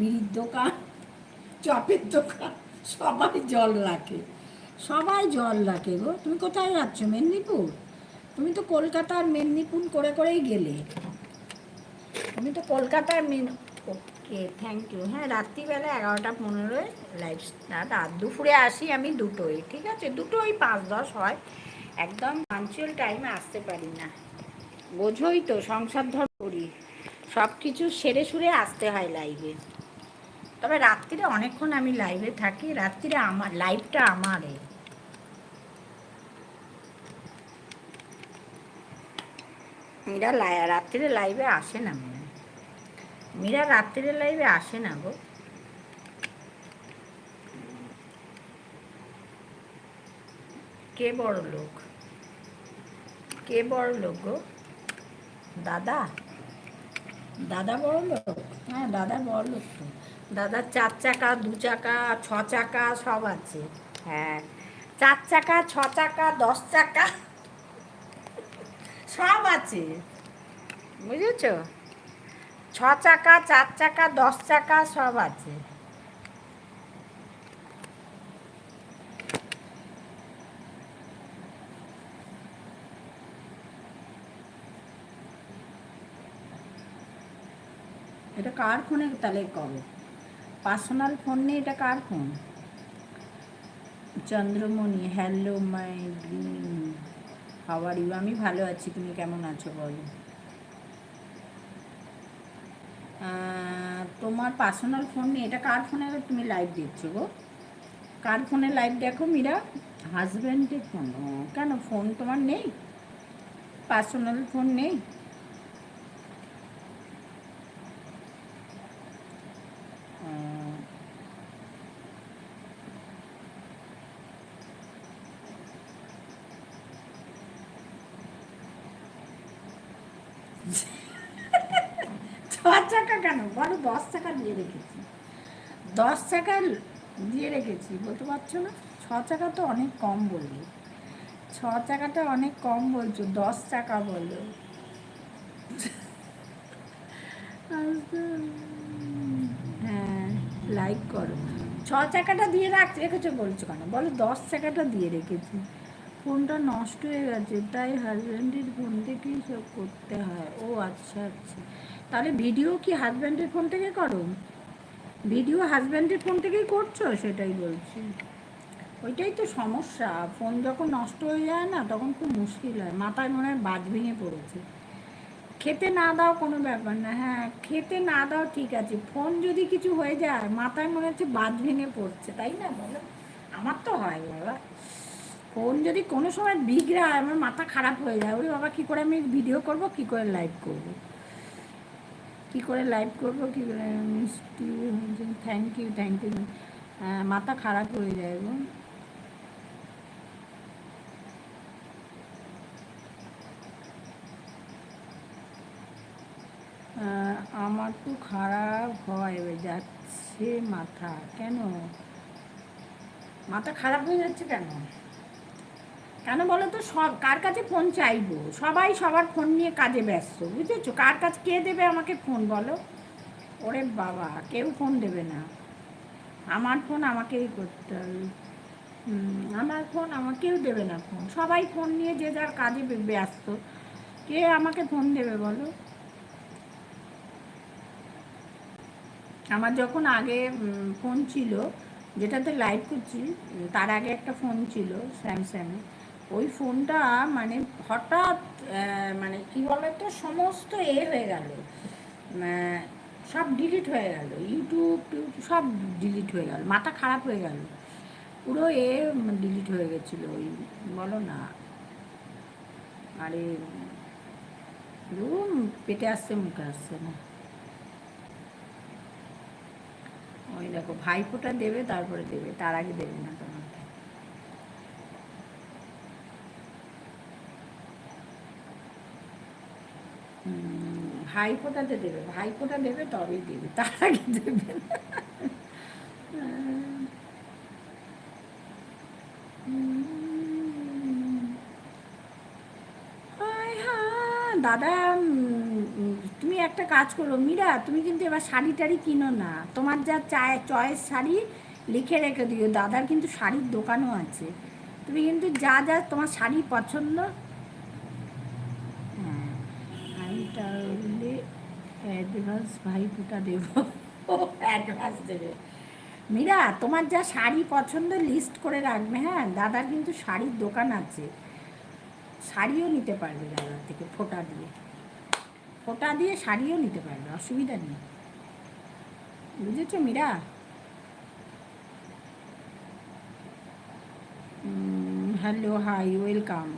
বিড়ির দোকান, চপের দোকান, সবাই জল রাখে। সবাই জল রাখে গো। তুমি কোথায় যাচ্ছ? মেদিনীপুর? তুমি তো কলকাতার মেদিনীপুর করে করেই গেলে। তুমি তো কলকাতার মেন, ওকে থ্যাংক ইউ হ্যাঁ রাত্রিবেলা এগারোটা পনেরোয় লাইভ স্টার্ট আর দুপুরে আসি আমি দুটোই ঠিক আছে? দুটোই পাঁচ দশ হয়। একদম পাঞ্চুয়াল টাইমে আসতে পারি না। বোঝোই তো, সংসার ধর করি। সব কিছু সেরে সুরে আসতে হয় লাইভে তবে রাত্রিরে অনেকক্ষণ আমি লাইভে থাকি, রাত্রিরে আমার লাইভটা আমারে মীরা রাত্রিরে লাইভে আসে না হয়। মীরা রাত্রিরে লাইভে আসে না গো। কে বড় লোক? কে বড় লোক গো? দাদা? দাদা বড় লোক? হ্যাঁ দাদা বড় লোক তো। দাদার চার চাকা দু চাকা ছ চাকা সব আছে। হ্যাঁ। চার চাকা ছ চাকা দশ চাকা সব আছে। বুঝেছ? ছ চাকা চার চাকা দশ চাকা সব আছে। এটা কার ফোনে তাহলে করো পার্সোনাল ফোন নেই, এটা কার phone Chandramani hello my green how are you আমি ভালো আছি, তুমি কেমন আছো বলো? তোমার পার্সোনাল ফোন নেই, এটা কার ফোনে তুমি লাইভ দেখছ গো। কার ফোনে লাইভ দেখো মীরা? হাজব্যান্ডের ফোন কেন ফোন তোমার নেই? পার্সোনাল ফোন নেই আহ, ছ চাকা কেন? বলো, দশ টাকা দিয়ে রেখেছি। দশ টাকা দিয়ে রেখেছি বলতে পারছ না? ছ চাকা তো অনেক কম বললি। ছ চাকাটা অনেক কম বলছো, দশ টাকা বলো। হ্যাঁ লাইক করো। ছ চাকাটা দিয়ে রাখ রেখেছো বলছো কেন? বলো, দশ চাকাটা দিয়ে রেখেছি। ফোনটা নষ্ট হয়ে গেছে, তাই হাজব্যান্ডের ফোন থেকেই সব করতে হয়। ও আচ্ছা আচ্ছা। তাহলে ভিডিও কি হাজব্যান্ডের ফোন থেকে করো? ভিডিও হাজব্যান্ডের ফোন থেকেই করছ? সেটাই বলছি। ওইটাই তো সমস্যা। ফোন যখন নষ্ট হয়ে যায় না, তখন খুব মুশকিল হয়। মাথায় মনে হয় বাজ ভেঙে পড়েছে। খেতে না দাও কোনো ব্যাপার না। হ্যাঁ খেতে না দাও ঠিক আছে। ফোন যদি কিছু হয়ে যায়, মাথায় মনে হচ্ছে বাজ ভেঙে পড়ছে, তাই না বলো? আমার তো হয় বাবা। ফোন যদি কোনো সময় বিগড়ায়, আমার মাথা খারাপ হয়ে যায়। ওই বাবা, কী করে আমি ভিডিও করব? কী করে লাইভ করব? কী করে লাইভ করব কী করে? মিষ্টি থ্যাংক ইউ থ্যাংক ইউ মাথা খারাপ হয়ে যায় গো। আহ, আমার তো খারাপ হয় যাচ্ছে মাথা। কেন? মাথা খারাপ হয়ে যাচ্ছে কেন? কেন বলো তো? সব কার কাছে ফোন চাইব? সবাই সবার ফোন নিয়ে কাজে ব্যস্ত, বুঝেছ? কার কাছে, কে দেবে আমাকে ফোন বলো? ওরে বাবা, কেউ ফোন দেবে না। আমার ফোন আমাকেই করতে হবে। আমার ফোন আমাকেও দেবে না ফোন সবাই ফোন নিয়ে যে যার কাজে ব্যস্ত। কে আমাকে ফোন দেবে বলো? আমার যখন আগে ফোন ছিল, যেটাতে লাইভ করছি, তার আগে একটা ফোন ছিল স্যামসাংয়ে ওই ফোনটা মানে হঠাৎ মানে কি বলতো, সমস্ত এ হয়ে গেল। সব ডিলিট হয়ে গেল। ইউটিউব টিউব সব ডিলিট হয়ে গেল। মাথা খারাপ হয়ে গেল। পুরো এ ডিলিট হয়ে গেছিল। ওই বলো না। আরে পেটে আসছে, মুখে আসছে না। ওই দেখো, ভাইফোঁটা দেবে, তারপরে দেবে। তার আগে দেবে না তোমাকে ভাইফোঁটাতে দেবে ভাইফোঁটা দেবে তবেই দেবে, তার আগে দেবে দাদা তুমি একটা কাজ করো, মীরা, তুমি কিন্তু এবার শাড়ি টাড়ি কিনো না। তোমার যা চায়, চয়েস শাড়ি লিখে রেখে দিও। দাদার কিন্তু শাড়ির দোকানও আছে। তুমি কিন্তু যা যা তোমার শাড়ি পছন্দ হ্যাঁ আমি তাহলে অ্যাডভান্স ভাই ফুটা দেবো। অ্যাডভান্স দেবে। মীরা, তোমার যা শাড়ি পছন্দ লিস্ট করে রাখবে হ্যাঁ? দাদার কিন্তু শাড়ির দোকান আছে। শাড়িও নিতে পারবে দাদার থেকে, ফোটা দিয়ে। ফোটা দিয়ে শাড়িও নিতে পারবে, অসুবিধা নেই। বুঝেছ মীরা? হ্যালো হাই ওয়েলকাম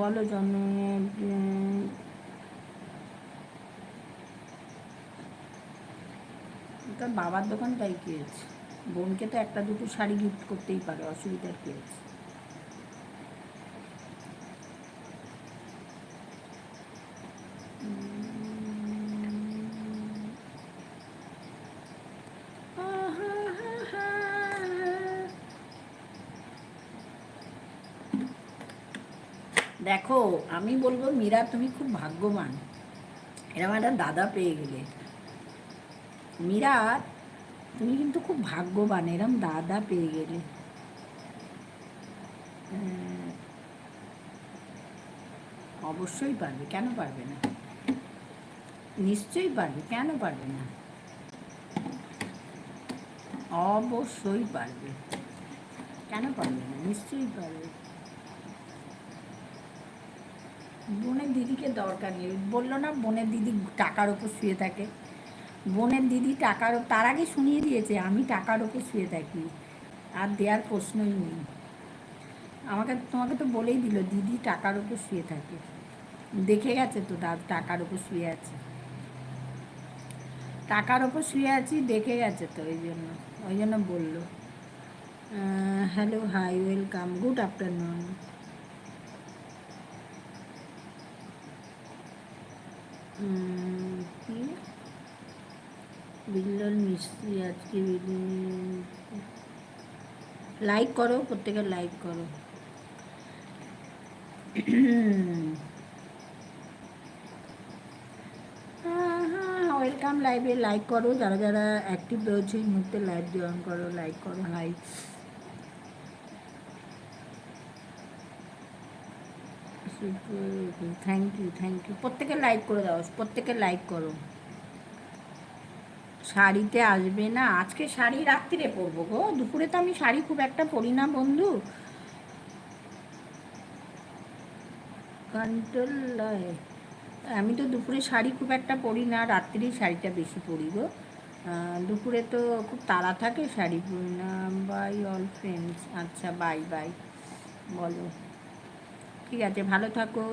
বলো জন্মে তার বাবার দোকানটাই কি আছে? বোনকে তো একটা দুটো শাড়ি গিফট করতেই পারে অসুবিধার কি আছে? দেখো, আমি বলব, মীরা, তুমি খুব ভাগ্যবান। এরকম একটা দাদা পেয়ে গেলে। মীরা, তুমি কিন্তু খুব ভাগ্যবান, এরম দাদা পেয়ে গেলে। অবশ্যই পারবে, কেন পারবে না? নিশ্চয়ই পারবে, কেন পারবে না? অবশ্যই পারবে। কেন পারবে না? নিশ্চয়ই পারবে। বোনের দিদিকে দরকার নেই। বলল না বোনের দিদি টাকার ওপর শুয়ে থাকে। বোনের দিদি টাকার তার আগে শুনিয়ে দিয়েছে, আমি টাকার ওপর শুয়ে থাকি। আর দেওয়ার প্রশ্নই নেই। আমাকে তোমাকে তো বলেই দিল, দিদি টাকার ওপর শুয়ে থাকে। দেখে গেছে তো টাকার ওপর শুয়ে আছে। টাকার ওপর শুয়ে আছি, দেখে গেছে তো, ওই জন্য ওই জন্য বলল। Hello, hi, welcome, good afternoon. কি? বিল্লাল মিস্ত্রি আজকে লাইক করো প্রত্যেকে লাইক করো। ওয়েলকাম লাইভে লাইক করো। যারা যারা অ্যাক্টিভ রয়েছে, এই মুহূর্তে লাইভ জয়েন করো লাইক করো hi thank you thank you প্রত্যেকে লাইক করে দাও, প্রত্যেকে লাইক করো। শাড়িতে আসবে না। আজকে শাড়ি রাত্রিরে পরবো গো। দুপুরে তো আমি শাড়ি খুব একটা পরি না, বন্ধু। কন্ট্রোল আমি তো দুপুরে শাড়ি খুব একটা পরি না, রাত্রিরেই শাড়িটা বেশি পরি গো। দুপুরে তো খুব তাড়া থাকে শাড়ি পরি না বাই অল ফ্রেন্ডস আচ্ছা বাই বাই বলো। ঠিক আছে? ভালো থাকো।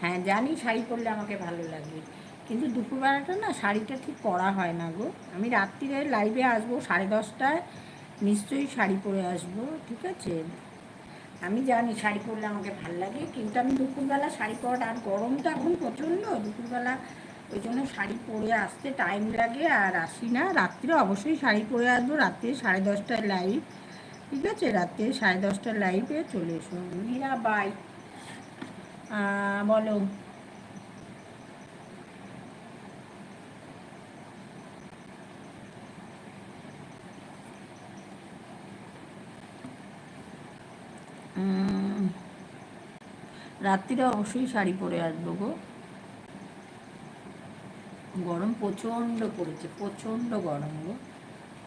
হ্যাঁ জানি শাড়ি পরলে আমাকে ভালো লাগে। কিন্তু দুপুরবেলাটা না শাড়িটা ঠিক পরা হয় না গো। আমি রাত্রিরে লাইভে আসব, সাড়ে দশটায় নিশ্চয়ই শাড়ি পরে আসব, ঠিক আছে? আমি জানি শাড়ি পরলে আমাকে ভালো লাগে, কিন্তু আমি দুপুরবেলা শাড়ি পরাটা, আর গরম তো এখন প্রচণ্ড। দুপুরবেলা ওই জন্য শাড়ি পরে আসতে টাইম লাগে, আর আসি না। রাত্রে অবশ্যই শাড়ি পরে আসব, রাত্রে সাড়ে দশটায় লাইভ ঠিক আছে? রাত্রে সাড়ে দশটার লাইভে চলে এসো। মীরা বাই বলো। রাত্রিরে অবশ্যই শাড়ি পরে আসব গো। গরম প্রচণ্ড পড়েছে, প্রচণ্ড গরম গো।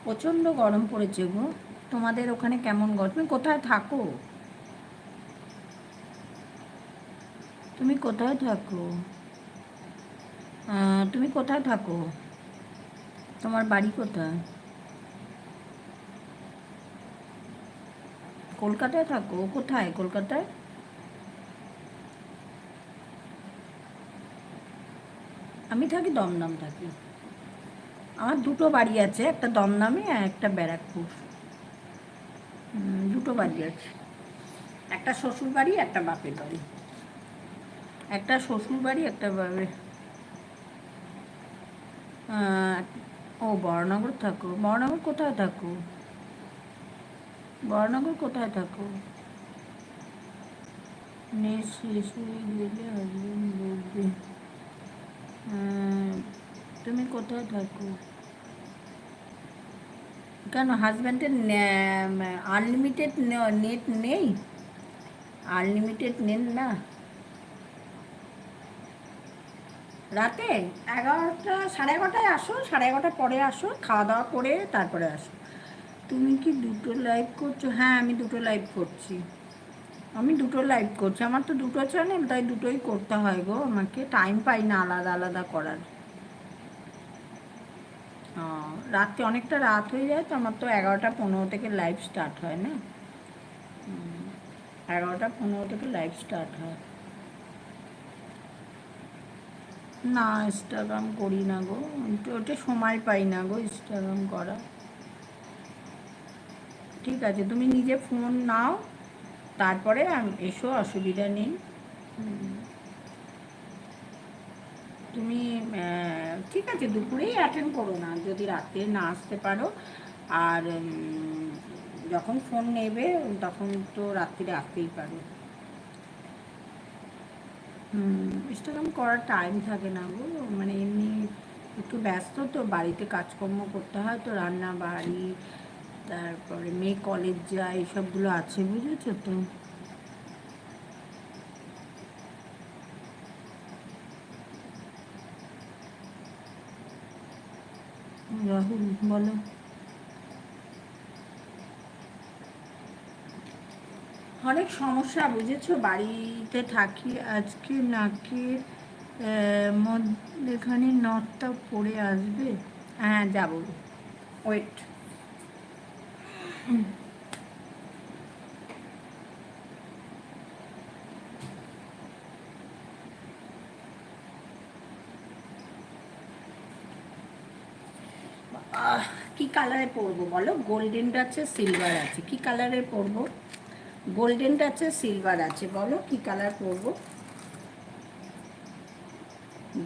প্রচণ্ড গরম পড়েছে গো। তোমাদের ওখানে কেমন গরম তুমি কোথায় থাকো? তুমি কোথায় থাকো? তুমি কোথায় থাকো? তোমার বাড়ি কোথায়? কলকাতায় থাকো? কোথায় কলকাতায়? আমি থাকি দমদম থাকি। আমার দুটো বাড়ি আছে, একটা দমদমে আর একটা ব্যারাকপুর। দুটো বাড়ি আছে। একটা শ্বশুর বাড়ি একটা বাপের বাড়ি। একটা শ্বশুর বাড়ি একটা বাপের ও বড়নগর থাকো। বড়নগর কোথায় থাকো? বড়নগর কোথায় থাকো? গেলে বলবে তুমি কোথায় থাকো? কেন? হাজব্যান্ডের আনলিমিটেড নেট নেই? আনলিমিটেড নেন না? রাতে এগারোটা, সাড়ে এগারোটায় আসো, সাড়ে এগারোটার পরে আসো, খাওয়া দাওয়া করে তারপরে আসো। তুমি কি দুটো লাইভ করছ? হ্যাঁ আমি দুটো লাইভ করছি। আমি দুটো লাইভ করছি। আমার তো দুটো চ্যানেল তাই দুটোই করতে হয় গো। আমাকে টাইম পাই না আলাদা আলাদা করার। রাত্রে অনেকটা রাত হয়ে যায় তো আমার তো এগারোটা পনেরো থেকে লাইভ স্টার্ট হয় না? এগারোটা পনেরো থেকে লাইভ স্টার্ট হয়। না ইনস্টাগ্রাম করি না গো। ওটা- সময় পাই না গো ইনস্টাগ্রাম করা। ঠিক আছে, তুমি নিজে ফোন নাও, তারপরে এসো, অসুবিধা নেই। তুমি ঠিক আছে, দুপুরেই অ্যাটেন্ড করো না, যদি রাতে না আসতে পারো। আর যখন ফোন নেবে, তখন তো রাত্রিরে আসতেই পারো। ইনস্টাগ্রাম করার টাইম থাকে না গো। মানে এমনি একটু ব্যস্ত তো, বাড়িতে কাজকর্ম করতে হয় তো রান্না বাড়ি তারপরে মেয়ে কলেজ যায়, এইসবগুলো আছে, বুঝেছ তো? রাহুল, বলো। অনেক সমস্যা, বুঝেছ? বাড়িতে থাকি, আজকে নাকের এখানে নথটা পড়ে আসবে। হ্যাঁ যাব। ওয়েট আহ, কি কালারে পরবো বলো? গোল্ডেন আছে সিলভার আছে। কি কালারে পরবো? গোল্ডেন আছে সিলভার আছে। বলো, কি কালার পরবো?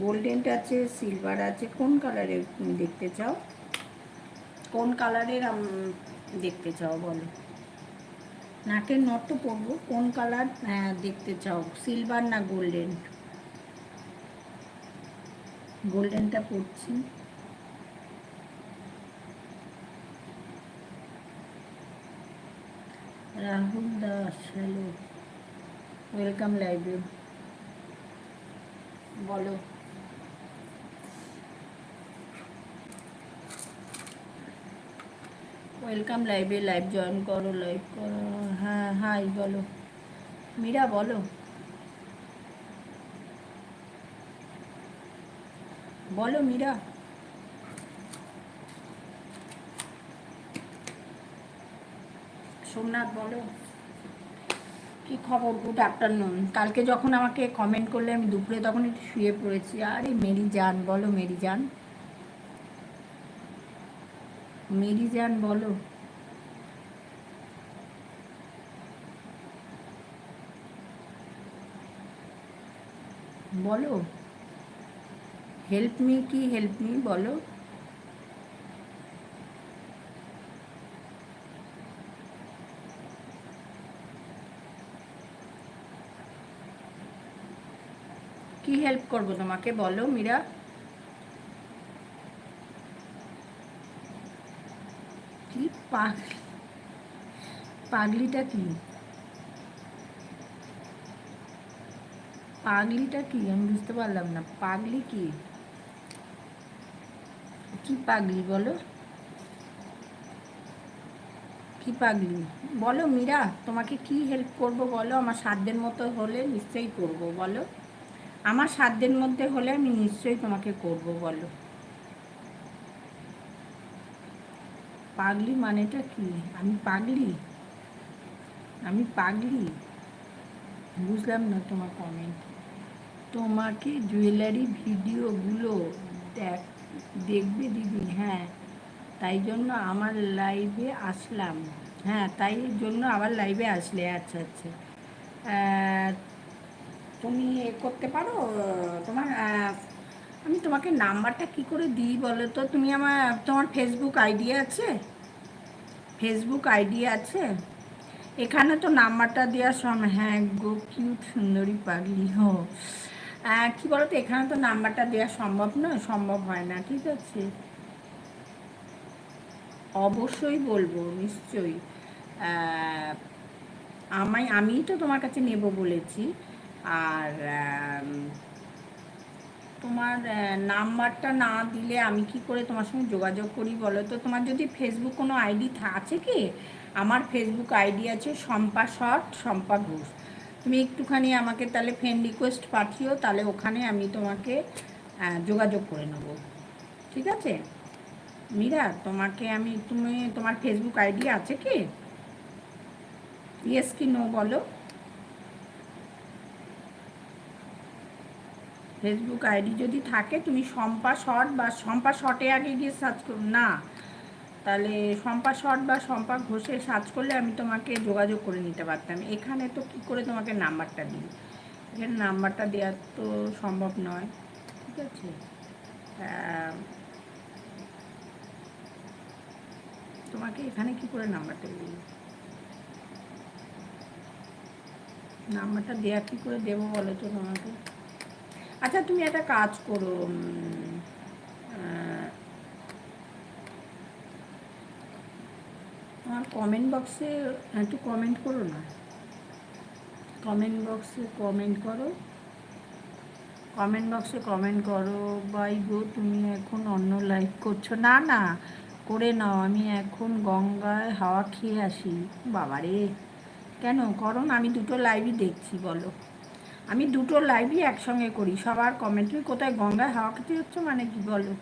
গোল্ডেন আছে সিলভার আছে। কোন কালারের তুমি দেখতে চাও? কোন কালারের দেখতে চাও বলো? নাকের নট তো পরবো। কোন কালার হ্যাঁ দেখতে চাও? সিলভার না গোল্ডেন গোল্ডেনটা পরছি। রাহুল দাস হ্যালো ওয়েলকাম লাইভে বলো। ওয়েলকাম লাইভে লাইভ জয়েন করো লাইভ করো। হ্যাঁ হাই বলো। মীরা, বলো। বলো, মীরা। সোমনাথ বলো। কি খবর? গুড আফটারনুন কালকে যখন আমাকে কমেন্ট করলে আমি দুপুরে তখন একটু শুয়ে পড়েছি। আরে মেরি যান বলো মেরি যান মেরি যান বলো। বলো। হেল্প মি কি? হেল্প মি বলো। কি হেল্প করব তোমাকে? বলো, মীরা। কি পাগলি? পাগলিটা কি? পাগলিটা কি? আমি বুঝতে পারলাম না। পাগলি কি? কি পাগলি বলো? কি পাগলি? বলো, মীরা, তোমাকে কি হেল্প করব বলো? আমার সাধ্যের মতো হলে নিশ্চয়ই করব, বলো। আমার সাত সাধ্যের মধ্যে হলে আমি নিশ্চয়ই তোমাকে করব, বলো। পাগলি মানেটা কি? আমি পাগলি? আমি পাগলি? বুঝলাম না তোমার কমেন্ট তোমাকে জুয়েলারি ভিডিওগুলো দেখ, দেখবে দিদি হ্যাঁ। তাই জন্য আমার লাইভে আসলাম। হ্যাঁ তাই জন্য আবার লাইভে আসলে। আচ্ছা আচ্ছা। তুমি এ করতে পারো তোমার আমি তোমাকে নাম্বারটা কি করে দিই বলো তো? তুমি আমার তোমার ফেসবুক আইডি আছে? ফেসবুক আইডি আছে? এখানে তো নাম্বারটা দেওয়ার সময় হ্যাঁ গো কিউট সুন্দরী পাগলি হো। আহ, বলো তো এখানে তো নাম্বারটা দেওয়া সম্ভব নয় সম্ভব হয় না ঠিক আছে? অবশ্যই বলব নিশ্চয়ই। আমায় আমিই তো তোমার কাছে নেব বলেছি। আর তোমার নাম্বারটা না দিলে আমি কি করে তোমার সঙ্গে যোগাযোগ করি বলো তো? তোমার যদি ফেসবুক কোনো আইডি আছে কি? আমার ফেসবুক আইডি আছে শম্পা শর্ট, শম্পা ঘোষ। তুমি একটুখানি আমাকে তাহলে ফ্রেন্ড রিকোয়েস্ট পাঠিও, তাহলে ওখানে আমি তোমাকে যোগাযোগ করে নেব। ঠিক আছে? মীরা, তোমাকে আমি, তুমি তোমার ফেসবুক আইডি আছে কি? ইয়েস কি নো বলো? ফেসবুক আইডি যদি থাকে, তুমি শম্পা শট বা শম্পা শটে আগে গিয়ে সার্চ করো। না, তাহলে শম্পা শট বা শম্পা ঘোষে সার্চ করলে আমি তোমাকে যোগাযোগ করে নিতে পারতাম। এখানে তো কি করে তোমাকে নাম্বারটা দিই? এখানে নাম্বারটা দেওয়ার তো সম্ভব নয়। ঠিক আছে? তোমাকে এখানে কি করে নাম্বারটা দিই? নাম্বারটা দেওয়া কি করে দেবো বলো তো তোমাকে? আচ্ছা তুমি একটা কাজ করো আমার কমেন্ট বক্সে একটু কমেন্ট করো না। কমেন্ট বক্সে কমেন্ট করো। কমেন্ট বক্সে কমেন্ট করো বাই গো, তুমি এখন অন্য লাইভ করছ। না না, করে নাও, আমি এখন গঙ্গায় হাওয়া খেয়ে আসি। বাবারে, কেন? করো না, আমি দুটো লাইভই দেখছি, বলো। আমি দুটো লাইভই একসঙ্গে করি। সবার কমেন্ট তুমি কোথায় গঙ্গায় হাওয়া খেতে যাচ্ছ মানে কি বলো?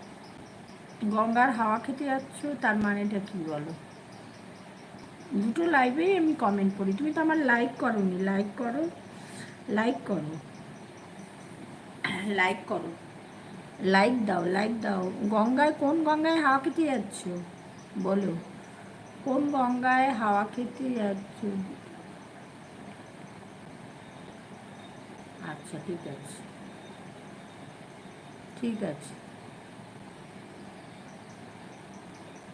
গঙ্গার হাওয়া খেতে যাচ্ছ, তার মানেটা কি বলো? দুটো লাইভেই আমি কমেন্ট করি। তুমি তো আমার লাইক করোনি। লাইক করো লাইক করো। লাইক করো। লাইক দাও লাইক দাও। গঙ্গায় কোন গঙ্গায় হাওয়া খেতে যাচ্ছ? বলো। কোন গঙ্গায় হাওয়া খেতে যাচ্ছ? আচ্ছা ঠিক আছে। ঠিক আছে।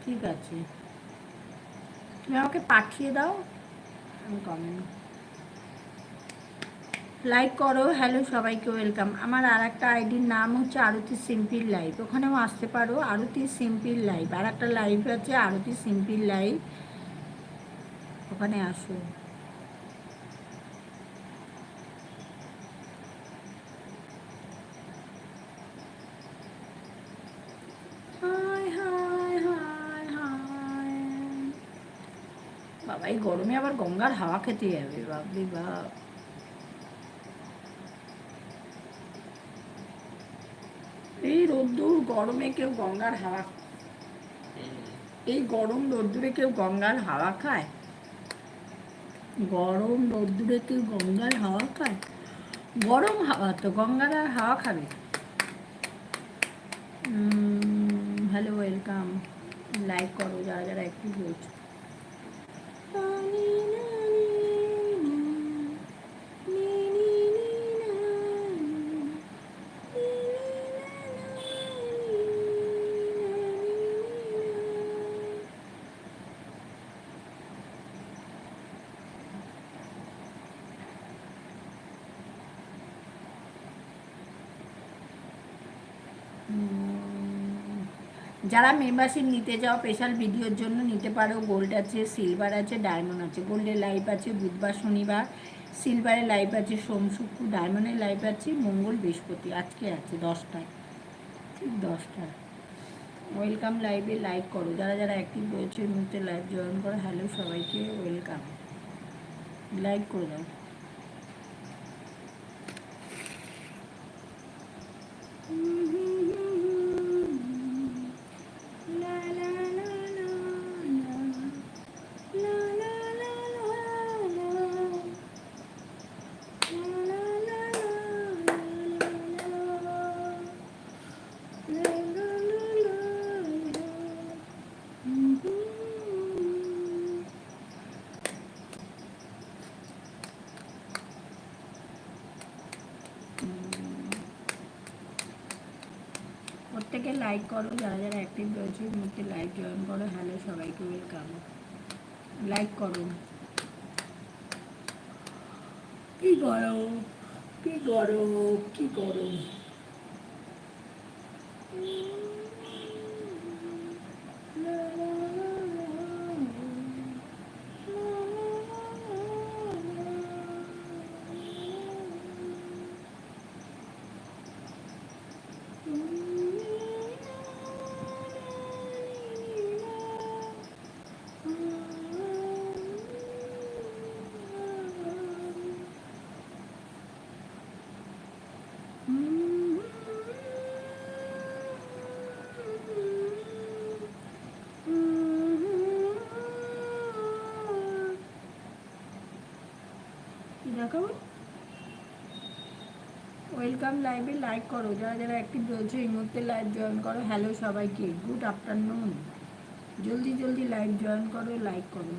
ঠিক আছে। তুমি আমাকে পাঠিয়ে দাও, আমি কমেন্ট লাইক করো হ্যালো সবাইকে ওয়েলকাম আমার আর একটা আইডির নাম হচ্ছে আরতি সিম্পিল লাইভ ওখানেও আসতে পারো, আরতি সিম্পিল লাইভ আর একটা লাইভ আছে, আরতি সিম্পিল লাইভ ওখানে আসো হাই হাই হাই হাই বাবা এই গরমে আবার গঙ্গার হাওয়া খেতে যাবে বাপরে বাপ। এই রোদ্দুর গরমে কেউ গঙ্গার হাওয়া এই গরম রোদ্দুরে কেউ গঙ্গার হাওয়া খায়? গরম রোদ্দুরে কেউ গঙ্গার হাওয়া খায়? গরম হাওয়া তো গঙ্গার আর হাওয়া খাবে। হ্যালো ওয়েলকাম লাইক করো যারা যারা একটু বলছো। যারা মেম্বারশিপ নিতে চাও স্পেশাল ভিডিওর জন্য নিতে পারো। গোল্ড আছে সিলভার আছে ডায়মন্ড আছে। গোল্ডের লাইভ আছে বুধবার, শনিবার। সিলভারের লাইভ আছে সোম, শুক্র। ডায়মন্ডের লাইভ আছে মঙ্গল, বৃহস্পতি। আজকে আছে দশটায়। ঠিক দশটায়। ওয়েলকাম লাইভে লাইক করো। যারা যারা অ্যাক্টিভ রয়েছে, মুহূর্তে লাইভ জয়েন করো। হ্যালো সবাইকে ওয়েলকাম লাইক করে দাও প্রত্যেকে লাইক করো, যারা যারা অ্যাক্টিভ রয়েছে মুহূর্তে লাইক জয়েন করো। হ্যালো সবাইকে ওয়েলকাম লাইক করো। কি করো কি করো কি করো কি দেখাবো ওয়েলকাম লাইভে লাইক করো। যারা যারা অ্যাক্টিভ রয়েছে, এই মুহূর্তে লাইভ জয়েন করো। হ্যালো সবাইকে। গুড আফটারনুন জলদি জলদি লাইভ জয়েন করো লাইক করো।